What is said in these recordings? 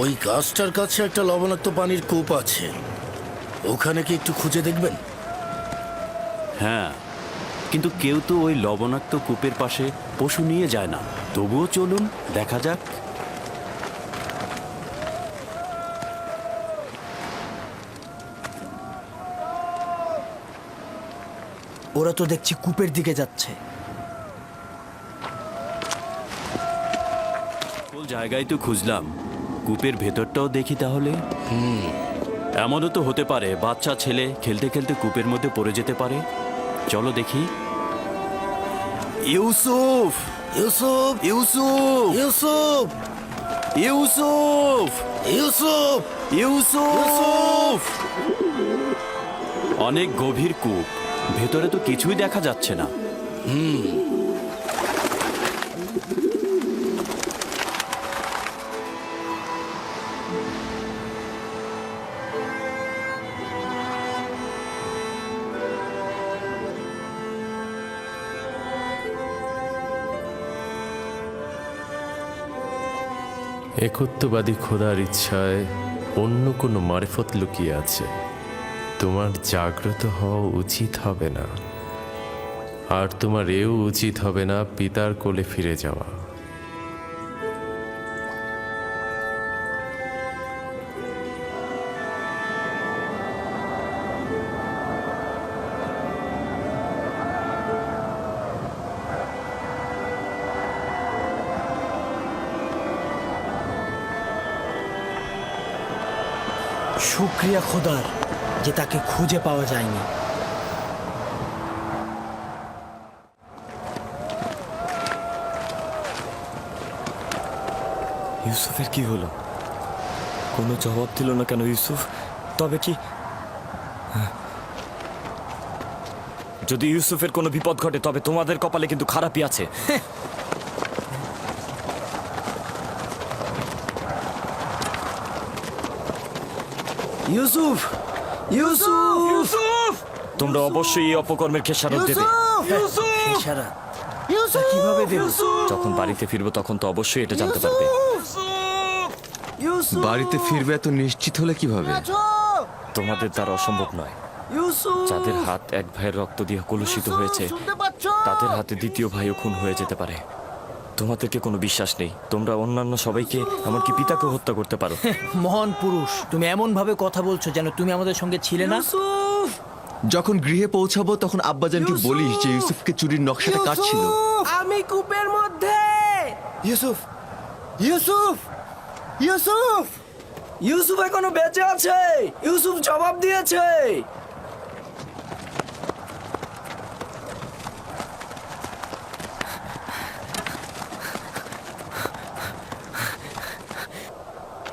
ওই গাছটার কাছে একটা লবণাক্ত পানির কূপ আছে। ওখানে কি একটু খুঁজে দেখবেন? হ্যাঁ কিন্তু কেউ তো ওই লবণাক্ত কূপের পাশে পশু নিয়ে যায় না। তবুও চলুন দেখা যাক। ওরা তো দেখছি কূপের দিকে যাচ্ছে। জায়গায় তো খুঁজলাম। কূপের ভেতরটাও দেখি তাহলে? এমনও তো হতে পারে বাচ্চা ছেলে খেলতে খেলতে কূপের মধ্যে পড়ে যেতে পারে। চলো দেখি। ইউসুফ! ইউসুফ! ইউসুফ! ইউসুফ! ইউসুফ! ইউসুফ! ইউসুফ! অনেক গভীর কূপ। ভেতরে তো কিছুই দেখা যাচ্ছে না। একত্ববাদী খোদার ইচ্ছায় অন্য কোনো মারফত লুকিয়ে আছে। তোমার জাগ্রত হওয়া উচিত হবে না। আর তোমার এও উচিত হবে না পিতার কোলে ফিরে যাওয়া। শুক্রিয়া খোদার যে তাকে খুঁজে পাওয়া যায়নি। ইউসুফের কি হলো? কোনো জবাব দিল না কেন ইউসুফ? তবে কি হ্যাঁ। যদি ইউসুফের কোনো বিপদ ঘটে তবে তোমাদের কপালে কিন্তু খারাপই আছে। ইউসুফ! ইউসুফ! তোমরা অবশ্যই এই অপকর্মের খেসারত দেবে। তা কীভাবে দেব? যখন বাড়িতে ফিরবো তখন তো অবশ্যই এটা জানতে পারবে। বাড়িতে ফিরবে এত নিশ্চিত হলে কীভাবে? তোমাদের দ্বারা অসম্ভব নয়। যাদের হাত এক ভাইয়ের রক্ত দিয়ে কলুষিত হয়েছে তাদের হাতে দ্বিতীয় ভাইও খুন হয়ে যেতে পারে। তোমাদেরকে কোনো বিশ্বাস নেই। তোমরা অন্যান্য সবাইকে এমনকি পিতাকেও হত্যা করতে পারো। মহান পুরুষ তুমি এমন ভাবে কথা বলছো যেন তুমি আমাদের সঙ্গে ছিলে না? যখন গৃহে পৌঁছাবো তখন আব্বাজানকে বলিস যে ইউসুফকে চুরির নকশাটা কার ছিল আমি কূপের মধ্যে! ইউসুফ! ইউসুফ! ইউসুফ! ইউসুফ এখনও বেঁচে আছে! ইউসুফ জবাব দিয়েছে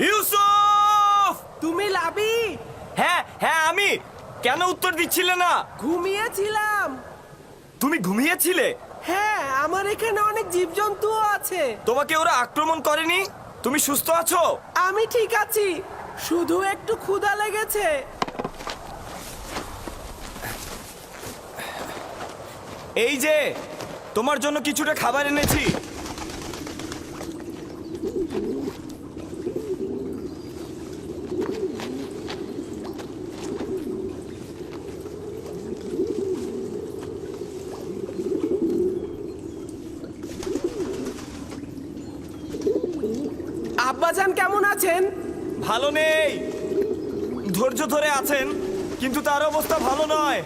ইউসুফ তুমি লাবি হ্যাঁ হ্যাঁ আমি কেন উত্তর দিচ্ছিলে না? ঘুমিয়েছিলাম। তুমি ঘুমিয়েছিলে? হ্যাঁ আমার এখানে অনেক জীবজন্তু আছে। তোমাকে ওরা আক্রমণ করেনি? তুমি সুস্থ আছো? আমি ঠিক আছি। শুধু একটু ক্ষুধা লেগেছে। এই যে তোমার জন্য কিছুটা খাবার এনেছি আব্বাজান কেমন আছেন ভালো নেই। ধৈর্য ধরে আছেন, কিন্তু তার অবস্থা ভালো নয়।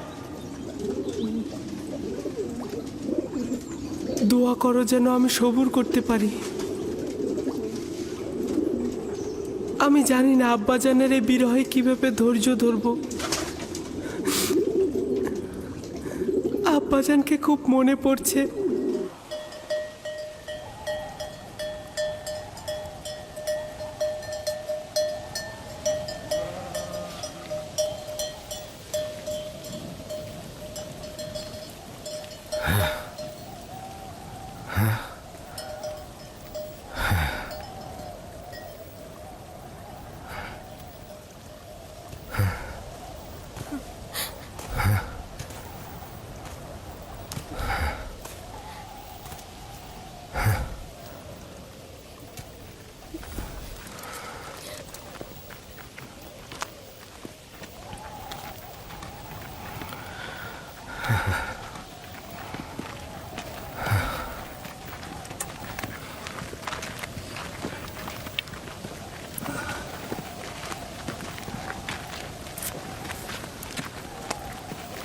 দোয়া করো যেন আমি সবুর করতে পারি। আমি জানি না আব্বাজানের এই বিরহে কীভাবে ধৈর্য ধরবো। আব্বাজানকে খুব মনে পড়ছে।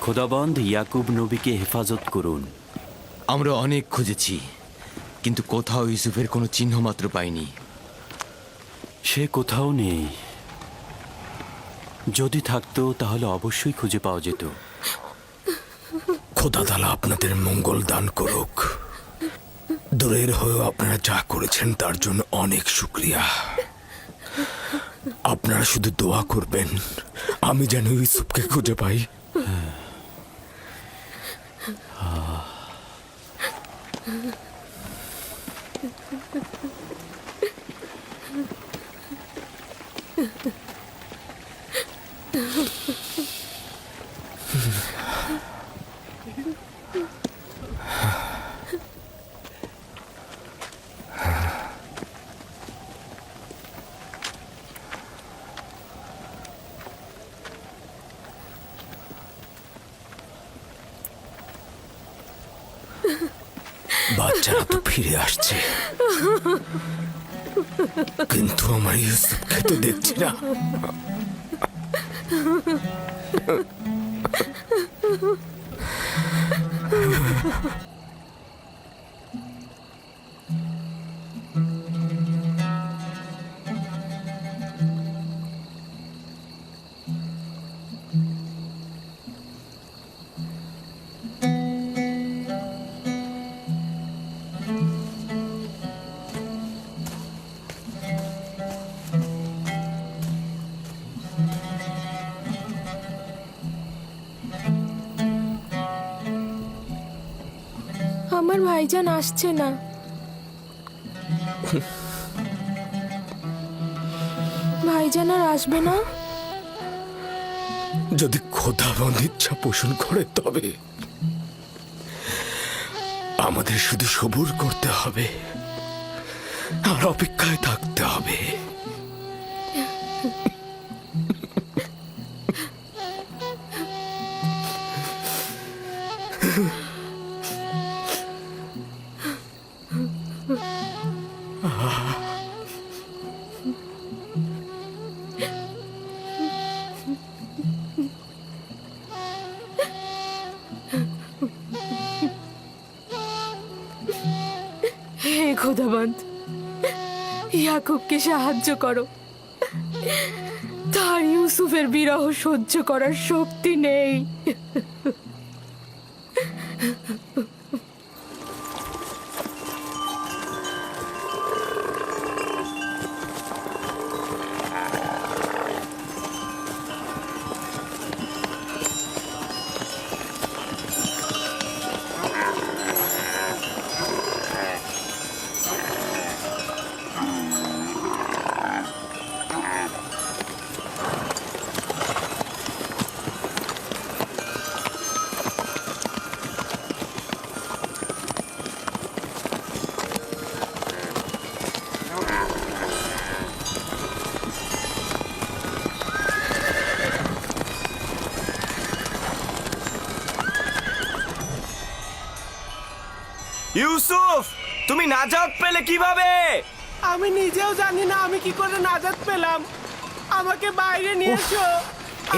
খোদাবন্ধ ইয়াকুব নবীকে হেফাজত করুন। আমরা অনেক খুঁজেছি কিন্তু কোথাও ইউসুফের কোনো চিহ্ন মাত্র পাইনি। সে কোথাও নেই। যদি থাকতো তাহলে অবশ্যই খুঁজে পাওয়া যেত। খোদা তালা আপনাদের মঙ্গল দান করুক। দূরের হয়েও আপনারা যা করেছেন তার জন্য অনেক শুক্রিয়া। আপনারা শুধু দোয়া করবেন আমি যেন ইউসুফকে খুঁজে পাই। বাচ্চারা তো ফিরে আসছে। কিন্তু আমার ইউসুফকে তো দেখছি না আমার ভাইজান আসছে না। ভাইজান আর আসবে না? যদি খোদা ইচ্ছা পোষণ করে, তবে আমাদের শুধু সবুর করতে হবে, আর অপেক্ষায় থাকতে হবে। ইয়াকুবকে সাহায্য করো। তার ইউসুফের বিরহ সহ্য করার শক্তি নেই। ইউসুফ তুমি নাজাত পেলে কীভাবে? আমি নিজেও জানি না আমি কি করে নাজাত পেলাম। আমাকে বাইরে নিয়ে এসো।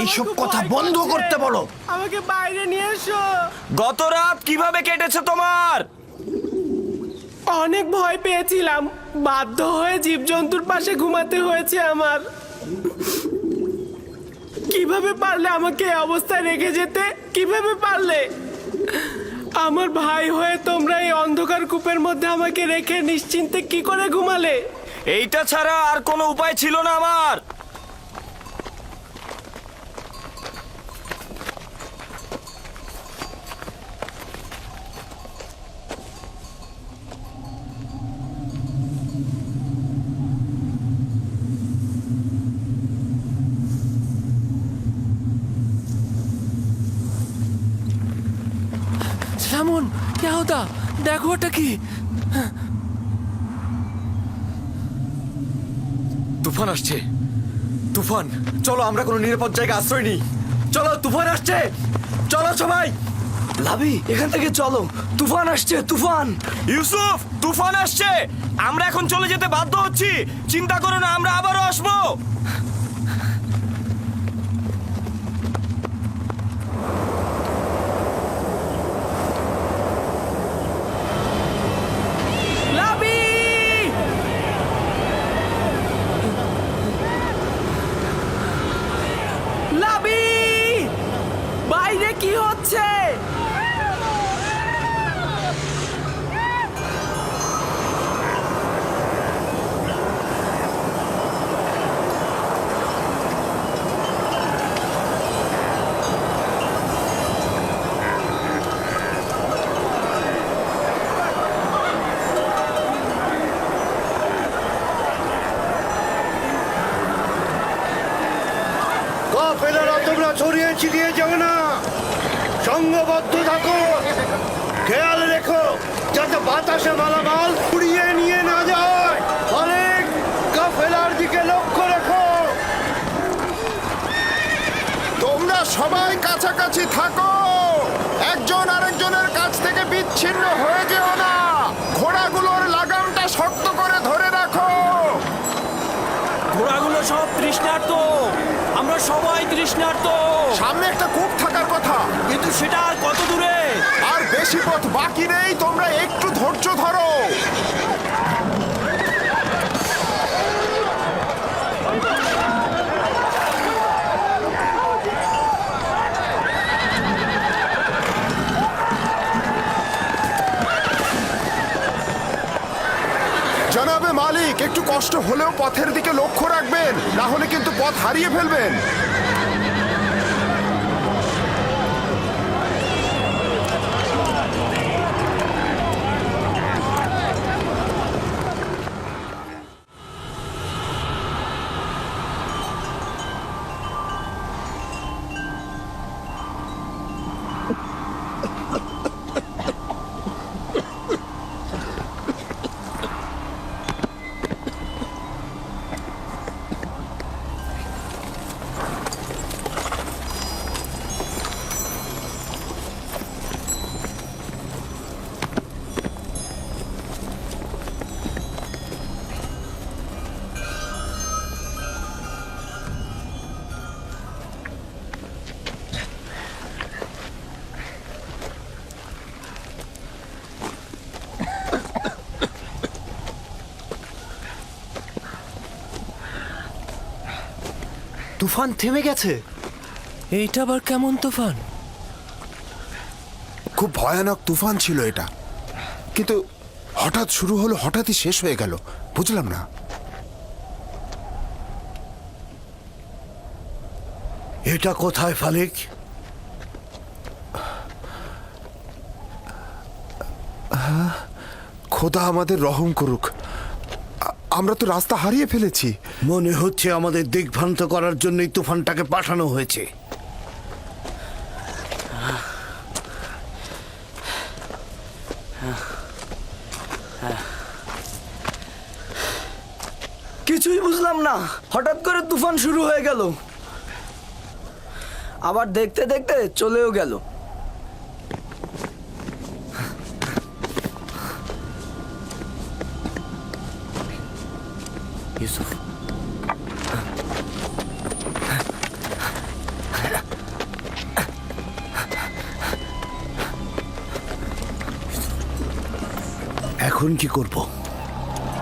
এইসব কথা বন্ধ করতে বলো। আমাকে বাইরে নিয়ে এসো। গত রাত কীভাবে কেটেছে তোমার? অনেক ভয় পেয়েছিলাম। বাধ্য হয়ে জীবজন্তুর পাশে ঘুমাতে হয়েছে আমার। কীভাবে পারলে আমাকে অবস্থায় রেখে যেতে? কীভাবে পারলে? আমার ভাই হয়ে তোমরা এই অন্ধকার কূপের মধ্যে আমাকে রেখে নিশ্চিন্তে কি করে ঘুমালে? এইটা ছাড়া আর কোনো উপায় ছিল না আমার। সামন কেহতা দেখো ওটা কি? তুফান আসছে। তুফান চলো আমরা কোনো নিরাপদ জায়গায় আশ্রয় নিই। চলো তুফান আসছে! চলো সবাই! লাভি এখান থেকে চলো। তুফান আসছে তুফান! ইউসুফ তুফান আসছে! আমরা এখন চলে যেতে বাধ্য হচ্ছি। চিন্তা করো না আমরা আবারও আসব লাবি লাবি বাইরে কি হচ্ছে কাফেলারা তোমরা ছিটিয়ে যাবে না। সঙ্গবদ্ধ থাকো। খেয়াল রেখো, যাতে বাতাসে মালামাল উড়িয়ে নিয়ে না যায়। অনেক কাফেলার দিকে লক্ষ্য রেখো। তোমরা সবাই কাছাকাছি থাকো। একজন আরেকজনের কাছ থেকে বিচ্ছিন্ন হয়ে যেও না। ঘোড়াগুলোর লাগামটা শক্ত করে ধরে রাখো। ঘোড়াগুলো সব তৃষ্ণার্ত। আমরা সবাই তৃষ্ণার্ত। সামনে একটা কূপ থাকার কথা। কিন্তু সেটা আর কত দূরে? আর বেশি পথ বাকি নেই তোমরা একটু ধৈর্য ধরো। জনাবে মালিক একটু কষ্ট হলেও পথের দিকে লক্ষ্য রাখবেন না হলে কিন্তু পথ হারিয়ে ফেলবেন। তুফান থেমে গেছে। এইটা আবার কেমন তুফান? খুব ভয়ানক তুফান ছিল এটা। কিন্তু হঠাৎ শুরু হলো হঠাৎই শেষ হয়ে গেল। বুঝলাম না। এটা কোথায় ফালিক? খোদা আমাদের রহম করুক। আমরা তো রাস্তা হারিয়ে ফেলেছি। মনে হচ্ছে আমাদের দিগ্ভ্রান্ত করার জন্যই তুফানটাকে পাঠানো হয়েছে। কিছুই বুঝলাম না। হঠাৎ করে তুফান শুরু হয়ে গেল। আবার দেখতে দেখতে চলেও গেল। এখন কি করব?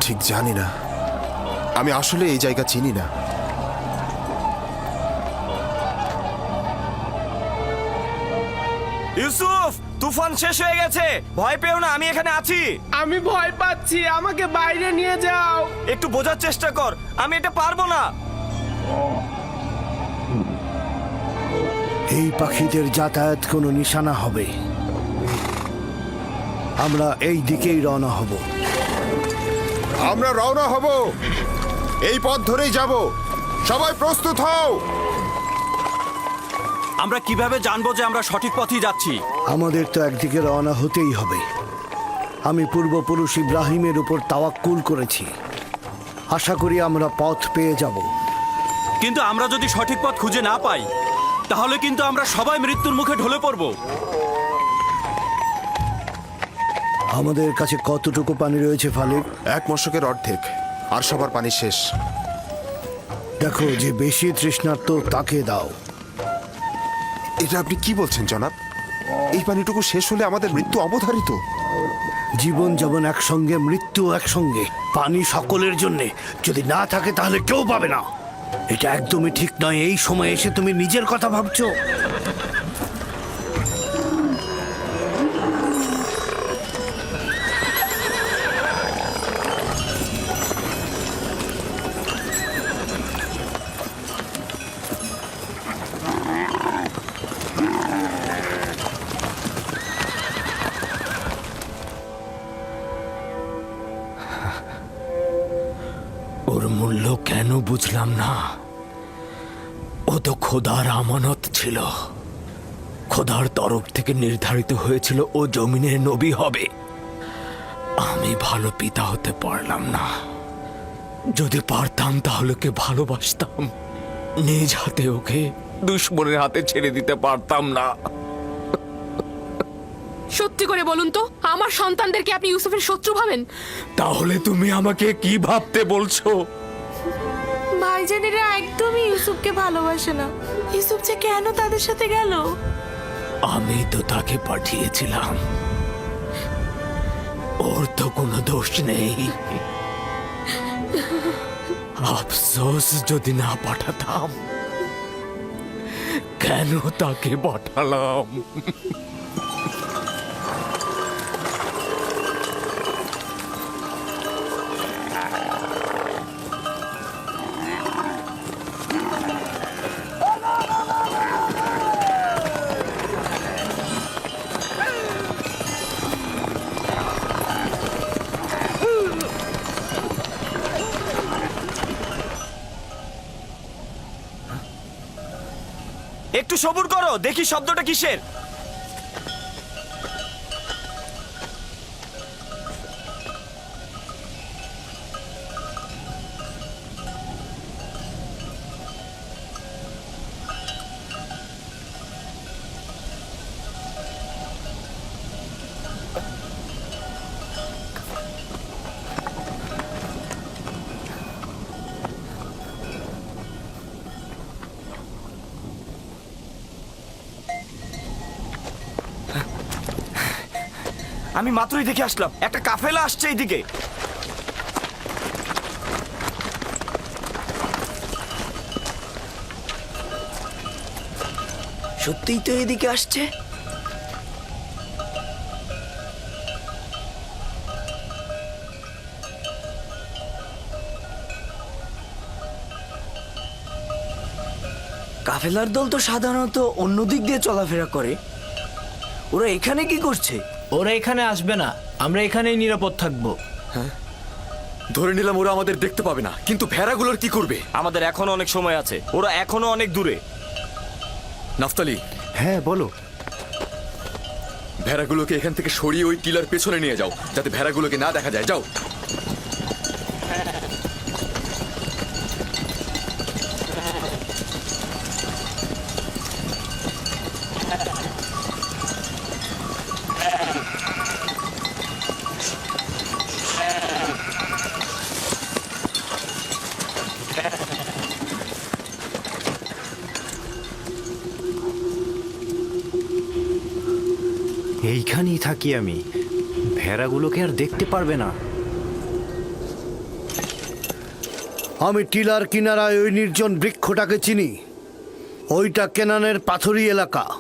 ঠিক জানি না। আমি আসলে এই জায়গা চিনি না। ইউসুফ তুফান শেষ হয়ে গেছে। ভয় পেও না আমি এখানে আছি। আমি ভয় পাচ্ছি আমাকে বাইরে নিয়ে যাও। একটু বোঝার চেষ্টা কর আমি এটা পারব না। এই পাখিদের যাতায়াত কোনো নিশানা হবে। আমরা এই দিকেই রওনা হব। আমরা রওনা হব। এই পথ ধরেই যাব। সবাই প্রস্তুত হও। আমরা কীভাবে জানব যে আমরা সঠিক পথেই যাচ্ছি? আমাদের তো একদিকে রওনা হতেই হবে। আমি পূর্বপুরুষ ইব্রাহিমের উপর তাওয়াক্কুল করেছি। আশা করি আমরা পথ পেয়ে যাব। কিন্তু আমরা যদি সঠিক পথ খুঁজে না পাই তাহলে কিন্তু আমরা সবাই মৃত্যুর মুখে ঢলে পড়ব। আমাদের কাছে কতটুকু পানি রয়েছে ফালিক এক মশকের অর্ধেক আর সবার পানি শেষ। দেখো যে বেশি তৃষ্ণার্ত তাকে দাও। এটা আপনি কি বলছেন জনাব? এই পানিটুকু শেষ হলে আমাদের মৃত্যু অবধারিত। জীবন যেমন একসঙ্গে মৃত্যু একসঙ্গে। পানি সকলের জন্য। যদি না থাকে তাহলে কেউ পাবে না। এটা একদমই ঠিক নয়। এই সময় এসে তুমি নিজের কথা ভাবছ। ওর মূল্য কেন বুঝলাম না। ও তো খোদার আমানত ছিল। খোদার তরফ থেকে নির্ধারিত হয়েছিল ও জমিনের নবী হবে। আমি ভালো পিতা হতে পারলাম না। যদি পারতাম তাহলে ওকে ভালোবাসতাম। নিজ হাতে ওকে দুশ্মনের হাতে ছেড়ে দিতে পারতাম না। সত্যি করে বলুন তো আমার সন্তানদেরকে আপনি ইউসুফের শত্রু ভাবেন? তাহলে তুমি আমাকে কি ভাবতে বলছো? ভাইজানেরা একদমই ইউসুফকে ভালোবাসে না। ইউসুফ যে কেন তাদের সাথে গেল? আমি তো তাকে পাঠিয়েছিলাম। ওর তো কোনো দোষ নেই। আফসোস যদি না পাঠাতাম কেন তাকে পাঠালাম? দেখি শব্দটা কিসের। আমি মাত্রই দেখে আসলাম। একটা কাফেলা আসছে এইদিকে। সত্যিই তো এদিকে আসছে? কাফেলার দল তো সাধারণত অন্য দিক দিয়ে চলাফেরা করে। ওরা এখানে কি করছে? ওরা এখানে আসবে না। আমরা এখানেই নিরাপদ থাকব। ধরে নিলাম ওরা আমাদের দেখতে পাবে না। কিন্তু ভেড়াগুলোর কি করবে? আমাদের এখনও অনেক সময় আছে। ওরা এখনও অনেক দূরে। নাফতালি। হ্যাঁ বলো। ভেড়াগুলোকে এখান থেকে সরিয়ে ওই টিলার পেছনে নিয়ে যাও। যাতে ভেড়াগুলোকে না দেখা যায়। যাও। এইখানেই থাকি আমি। ভেড়াগুলোকে আর দেখতে পারবে না। আমি টিলার কিনারায় ওই নির্জন বৃক্ষটাকে চিনি। ওইটা কেনানের পাথরি এলাকা।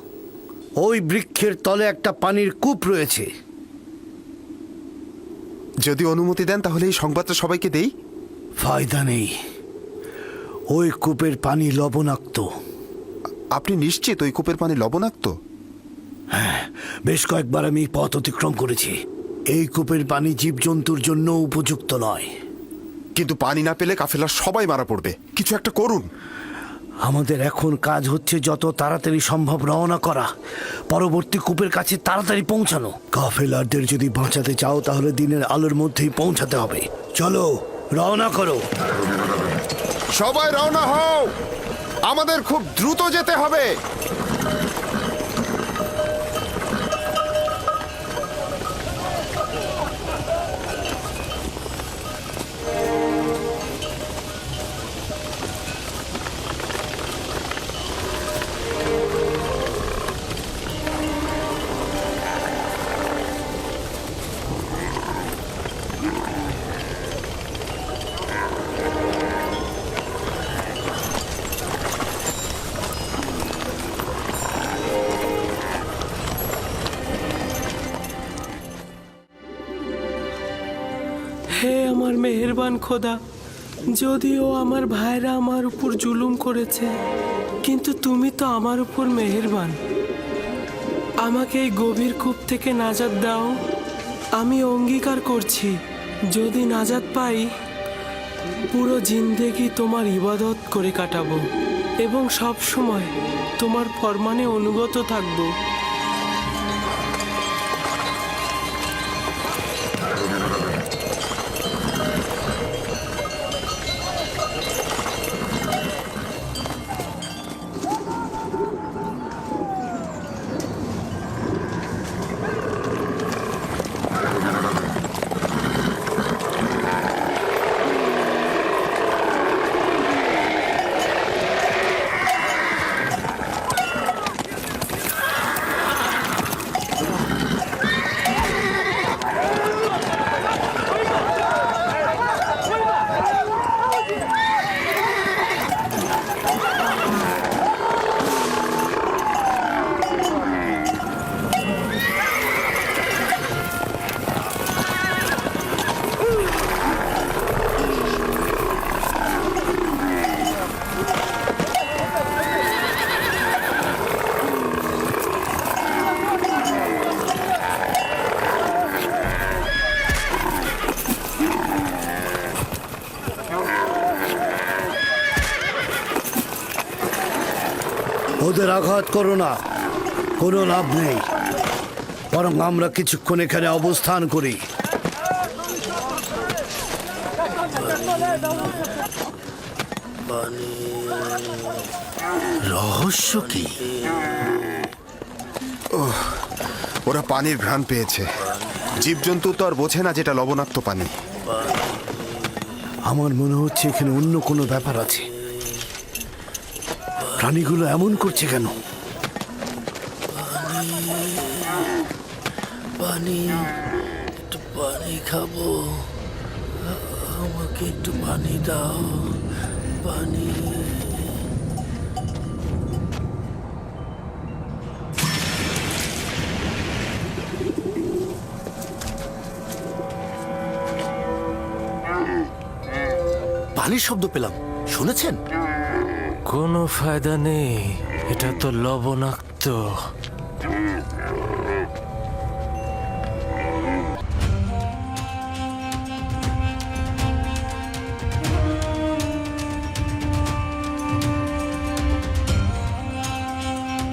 ওই বৃক্ষের তলে একটা পানির কূপ রয়েছে। যদি অনুমতি দেন তাহলে এই সংবাদটা সবাইকে দেই। ফায়দা নেই। ওই কূপের পানি লবণাক্ত। আপনি নিশ্চিত ওই কূপের পানি লবণাক্ত? হ্যাঁ বেশ কয়েকবার আমি পথ অতিক্রম করেছি। এই কূপের পানি জীবজন্তুর জন্য উপযুক্ত নয়। কিন্তু পানি না পেলে কাফেলার সবাই মারা পড়বে। কিছু একটা করুন। আমাদের এখন কাজ হচ্ছে যত তাড়াতাড়ি সম্ভব রওনা করা। পরবর্তী কূপের কাছে তাড়াতাড়ি পৌঁছানো। কাফেলারদের যদি বাঁচাতে চাও তাহলে দিনের আলোর মধ্যেই পৌঁছাতে হবে। চলো রওনা করো। সবাই রওনা হও। আমাদের খুব দ্রুত যেতে হবে। আমার মেহেরবান খোদা, যদিও আমার ভাইরা আমার উপর জুলুম করেছে, কিন্তু তুমি তো আমার উপর মেহেরবান। আমাকে এই গভীর কূপ থেকে নাজাদ দাও। আমি অঙ্গীকার করছি, যদি নাজাদ পাই, পুরো জিন্দেগি তোমার ইবাদত করে কাটাবো এবং সব সময় তোমার ফরমানে অনুগত থাকব। ওদের আঘাত করো না। কোনো লাভ নেই। বরং আমরা কিছুক্ষণ এখানে অবস্থান করি। রহস্য কি? ওরা পানির ঘ্রাণ পেয়েছে। জীবজন্তু তো আর বোঝে না যেটা লবণাক্ত পানি। আমার মনে হচ্ছে এখানে অন্য কোনো ব্যাপার আছে। প্রাণীগুলো এমন করছে কেন? পানি একটু পানি খাব। আমাকে একটু পানি দাও পানি। পানির শব্দ পেলাম। শুনেছেন? কোনো ফায়দা নেই। এটা তো লবণাক্ত।